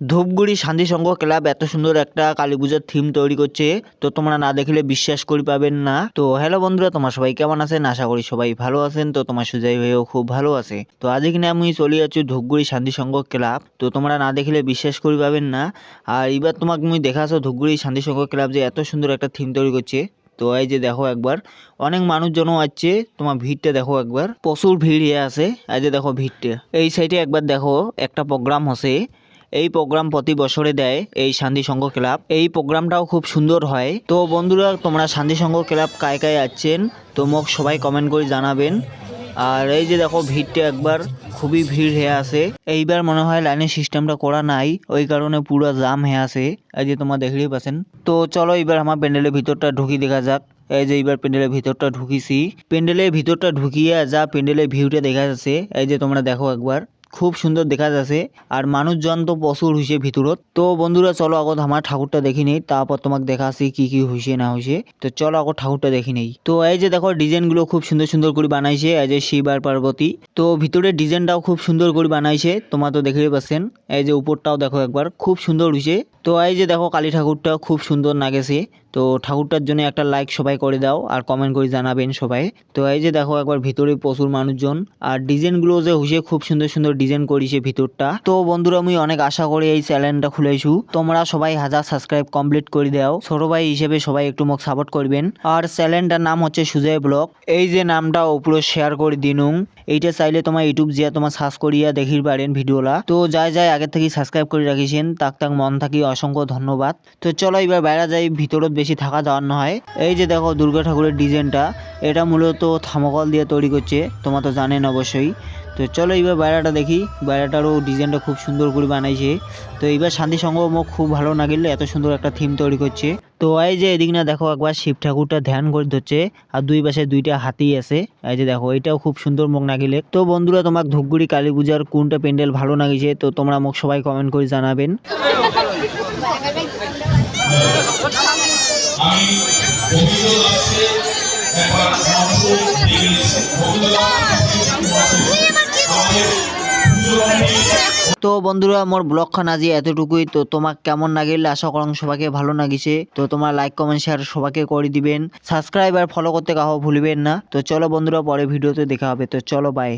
ধূপগুড়ি শান্তি সংঘ ক্লাব এত সুন্দর একটা কালী পূজার থিম তৈরি করছে, তো তোমরা না দেখলে বিশ্বাস করি পাবেন না। তো হ্যালো বন্ধুরা, তোমার সবাই কেমন আছেন? আশা করি সবাই ভালো আছেন। তো তোমার সুজয় ভাইও খুব ভালো আছে। তো আজ এখানে আমি চলে যাচ্ছি ধূপগুড়ি শান্তি সংঘ ক্লাব। তো তোমরা না দেখলে বিশ্বাস করি পাবেন না। আর এবার তোমাকে আমি দেখাছো ধূপগুড়ি শান্তি সংঘ ক্লাব যে এত সুন্দর একটা থিম তৈরি করছে। তো এই যে দেখো একবার, অনেক মানুষজনও আছে তোমার ভিড়টা দেখো একবার। প্রচুর ভিড় আছে। এই যে দেখো ভিড়টা। এই সাইডে একবার দেখো, একটা প্রোগ্রাম হসে। এই প্রোগ্রাম প্রতি বছরে দেয় এই শান্তি সংঘ ক্লাব। এই প্রোগ্রামটাও খুব সুন্দর হয়। তো বন্ধুরা, তোমরা শান্তি সংঘ ক্লাব কায় কায় আছেন? তো মোক সবাই কমেন্ট করে জানাবেন। আর এই যে দেখো, ভিড়টা একবার খুবই ভিড় হয়ে আছে। এইবার মনে হয় লাইনের সিস্টেমটা করা নাই, ওই কারণে পুরো জাম হয়ে আছে। এই যে তোমরা দেখলেই পাচ্ছেন। তো চলো এবার আমার প্যান্ডেলের ভিতরটা ঢুকি দেখা যাক। এই যে এইবার প্যান্ডেলের ভিতরটা ঢুকিছি। প্যান্ডেলের ভিতরটা ঢুকিয়ে যা প্যান্ডেলের ভিউটা দেখা যাচ্ছে, এই যে তোমরা দেখো একবার। খুব সুন্দর দেখা যাচ্ছে। আর মানুষজন তো প্রচুর হয়েছে ভিতরত তো বন্ধুরা, চলো আগত আমার ঠাকুরটা দেখি নেই, তারপর তোমাকে দেখাচ্ছি কি কি হয়েছে না হয়েছে তো চলো আগত ঠাকুরটা দেখি নেই। তো এই যে দেখো, ডিজাইনগুলো খুব সুন্দর সুন্দর করে বানাইছে, এই যে শিব আর পার্বতী। তো ভিতরের ডিজাইনটাও খুব সুন্দর করে বানাইছে, তোমরা তো দেখতে পাচ্ছেন। এই যে উপরটাও দেখো একবার, খুব সুন্দর হয়েছে তো এই যে দেখো, কালী ঠাকুরটা খুব সুন্দর লাগেছে তো ঠাকুরটার জন্য একটা লাইক সবাই করে দাও, আর কমেন্ট করে জানাবেন সবাই। তো এই যে দেখো, একবার ভিতরে প্রচুর মানুষজন। আর ডিজাইনগুলো যে হয়েছে খুব সুন্দর সুন্দর ডিজাইন করেছে ভিতরটা। তো বন্ধুরা, আমি অনেক আশা করে এই চ্যানেলটা খুলেছু। তোমরা সবাই হাজার সাবস্ক্রাইব কমপ্লিট করে দাও। ছোট ভাই হিসেবে সবাই একটু মোক সাপোর্ট করবেন। আর চ্যানেলটার নাম হচ্ছে সুজয় ব্লগ। এই যে নামটা উপরে শেয়ার করে দিনুং। এইটা চাইলে তোমার ইউটিউব জিয়া তোমার সার্চ করিয়া দেখির পারেন ভিডিওলা। তো যাই যাই, আগে থেকে সাবস্ক্রাইব করে রাখিছেন। তাক তাক, মন থাকি অসংখ্য ধন্যবাদ। তো চলো এবার বাইরে যাই, ভিতরত বেশি থাকা যাওয়ার নয়। এই যে দেখো দুর্গা ঠাকুরের ডিজাইনটা এটা মূলত থামকল দিয়ে তৈরি করছে, তোমরা তো জানেন অবশ্যই। তো চলো এবার বাইরেটা দেখি, বাইরেটারও ডিজাইনটা খুব সুন্দর করে বানাইছে। তো এইবার শান্তি সংঘ মোক খুব ভালো লাগিলে এত সুন্দর একটা থিম তৈরি করছে। তো এই যে এদিক না দেখো, একবার শিব ঠাকুরটা ধ্যান করে ধরছে, আর দুই পাশে দুইটা হাতি আছে। এই যে দেখো, এটাও খুব সুন্দর মোক লাগিলে তো বন্ধুরা তোমার ধূপগুড়ি কালী পূজার কোনটা প্যান্ডেল ভালো লাগিছে তো তোমরা মুখ সবাই কমেন্ট করে জানাবেন। আমি তো বন্ধুরা মোর ব্লগখান আজি এতটুকুই। তো তোমাক কেমন লাগিল? আশা করং সবাইকে ভালো লাগিছে। তো তোমার লাইক কমেন্ট শেয়ার সবাইকে করে দিবেন। সাবস্ক্রাইব আর ফলো করতে কাহ ভুলবেন না। তো চলো বন্ধুরা পরে ভিডিওতে দেখা হবে। তো চলো বাই